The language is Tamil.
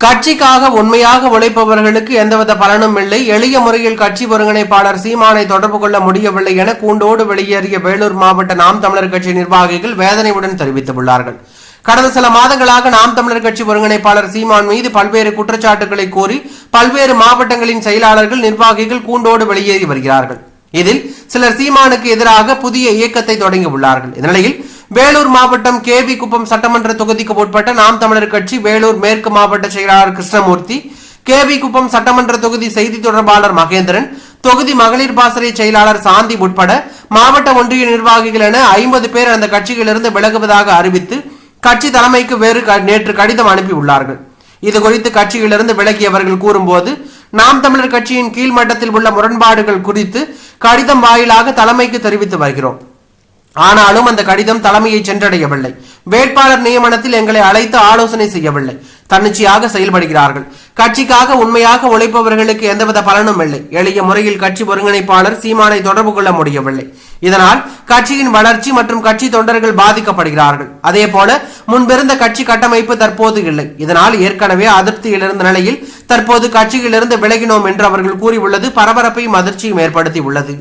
கட்சிக்காக உண்மையாக உழைப்பவர்களுக்கு எந்தவித பலனும் இல்லை. எளிய முறையில் கட்சி ஒருங்கிணைப்பாளர் சீமானை தொடர்பு கொள்ள முடியவில்லை என கூண்டோடு வெளியேறிய வேலூர் மாவட்ட நாம் தமிழர் கட்சி நிர்வாகிகள் வேதனையுடன் தெரிவித்துள்ளார்கள் கடந்த சில மாதங்களாக நாம் தமிழர் கட்சி ஒருங்கிணைப்பாளர் சீமான் மீது பல்வேறு குற்றச்சாட்டுகளை கூறி பல்வேறு மாவட்டங்களின் செயலாளர்கள் நிர்வாகிகள் கூண்டோடு வெளியேறி வருகிறார்கள். இதில் சிலர் சீமானுக்கு எதிராக புதிய இயக்கத்தை தொடங்கியுள்ளார்கள் இந்நிலையில் வேலூர் மாவட்டம் கேவி குப்பம் சட்டமன்ற தொகுதிக்கு உட்பட்ட நாம் தமிழர் கட்சி வேலூர் மேற்கு மாவட்ட செயலாளர் கிருஷ்ணமூர்த்தி கேவி குப்பம் சட்டமன்ற தொகுதி செய்தி தொடர்பாளர் மகேந்திரன் தொகுதி மகளிர் பாசறை செயலாளர் சாந்தி உட்பட மாவட்ட ஒன்றிய நிர்வாகிகள் என ஐம்பது பேர் அந்த கட்சியிலிருந்து விலகுவதாக அறிவித்து கட்சி தலைமைக்கு வேறு க- நேற்று கடிதம் அனுப்பியுள்ளார்கள். இது குறித்து கட்சியிலிருந்து விலகியவர்கள் கூறும்போது நாம் தமிழர் கட்சியின் கீழ்மட்டத்தில் உள்ள முரண்பாடுகள் குறித்து கடிதம் வாயிலாக தலைமைக்கு தெரிவித்து வருகிறோம். ஆனாலும் அந்த கடிதம் தலைமையை சென்றடையவில்லை. வேட்பாளர் நியமனத்தில் எங்களை அழைத்து ஆலோசனை செய்யவில்லை. தன்னிச்சையாக செயல்படுகிறார்கள். கட்சிக்காக உண்மையாக உழைப்பவர்களுக்கு எந்தவித பலனும் இல்லை. எளிய முறையில் கட்சி ஒருங்கிணைப்பாளர் சீமானை தொடர்பு கொள்ள முடியவில்லை. இதனால் கட்சியின் வளர்ச்சி மற்றும் கட்சி தொண்டர்கள் பாதிக்கப்படுகிறார்கள். அதே போல முன்பிருந்த கட்சி கட்டமைப்பு தற்போது இல்லை. இதனால் ஏற்கனவே அதிருப்தியில் இருந்த நிலையில் தற்போது கட்சியிலிருந்து விலகினோம் என்று அவர்கள் கூறியுள்ளது. பரபரப்பையும் அதிர்ச்சியும் ஏற்படுத்தி உள்ளது